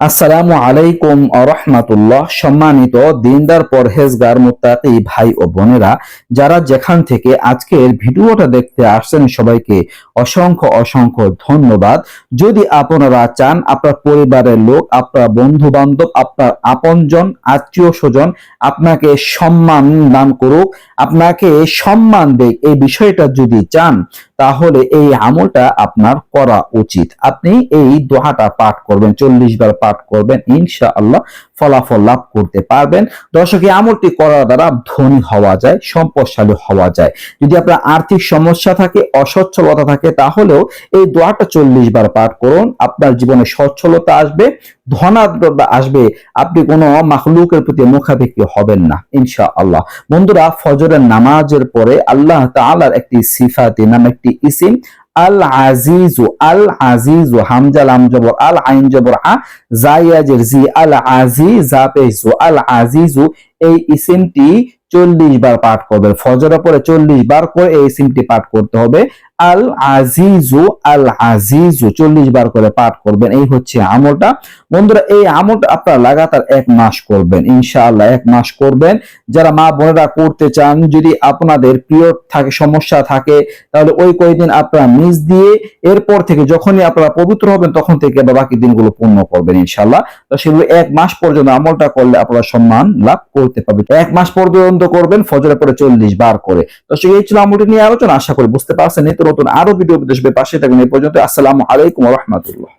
আসসালামু আলাইকুম আরহামাতুল্লাহ সম্মানিত দিনদার, পরহেজগার, মুত্তাকি ভাই ও বোনেরা, যারা যেখান থেকে আজকের ভিডিওটা দেখতে আসছেন, সবাইকে অসংখ্য অসংখ্য ধন্যবাদ। যদি আপনারা চান, আপনার পরিবারের লোক, আপনার বন্ধু বান্ধব আপনার আপনজন, আত্মীয় স্বজন আপনাকে সম্মান দান করুক, আপনাকে সম্মান দেখ এই বিষয়টা যদি চান, তাহলে এই আমলটা আপনার করা উচিত। আপনি এই দোহাটা পাঠ করবেন, চল্লিশ বার পাঠ করবেন ইনশা আল্লাহ ফলাফল লাভ করতে পারবেন। দর্শক, এই আমলটি করার দ্বারা ধনী হওয়া যায়, সম্পদশালী হওয়া যায়। যদি আপনার আর্থিক সমস্যা থাকে, অসচ্ছলতা থাকে, তাহলেও এই দোয়াটা চল্লিশ বার পাঠ করুন। আপনার জীবনে সচ্ছলতা আসবে ধনাত্মতা আসবে, আপনি কোনো মাখলুকের প্রতি মুখাপেক্ষি হবেন না ইনশা আল্লাহ বন্ধুরা, ফজরের নামাজের পরে আল্লাহ তাআলার একটি সিফাতি নাম একটি ইসিম আল আজিজু আল আজিজু হামজা, লাম, জবর আল আইন জবর, আ জায়াজের জি আল আজি জাপেজু আল আজিজু এই ইসিমটি চল্লিশ বার পাঠ করবে। ফজরের পরে চল্লিশ বার করে এই ইসিমটি পাঠ করতে হবে। আল আজিজু আল আজিজু চল্লিশ বার করে পাঠ করবেন। এই হচ্ছে আমলটা। বন্ধুরা, এই আমলটা আপনারা লাগাতার এক মাস করবেন, ইনশাআল্লাহ এক মাস করবেন। যারা মা বোনেরা করতে চান, যদি আপনাদের পিরিয়ড থাকে, সমস্যা থাকে, তাহলে ওই কয়েকদিন আপনারা মিস দিয়ে, এরপর থেকে যখনই আপনারা পবিত্র হবেন, তখন থেকে আবার বাকি দিনগুলো পূর্ণ করবেন, ইনশাআল্লাহ। তো সেগুলো এক মাস পর্যন্ত আমলটা করলে আপনারা সম্মান লাভ করতে পারবেন। এক মাস পর্যন্ত করবেন, ফজরের পরে চল্লিশ বার করে। তো সেই এই ছিল আমলটি নিয়ে আলোচনা, আশা করি বুঝতে পারছেন, নিত্য নতুন আরও ভিডিও বিদেশ পাশে থাকুন। এই পর্যন্ত আসসালামু আলাইকুম রহমতুল্লাহ।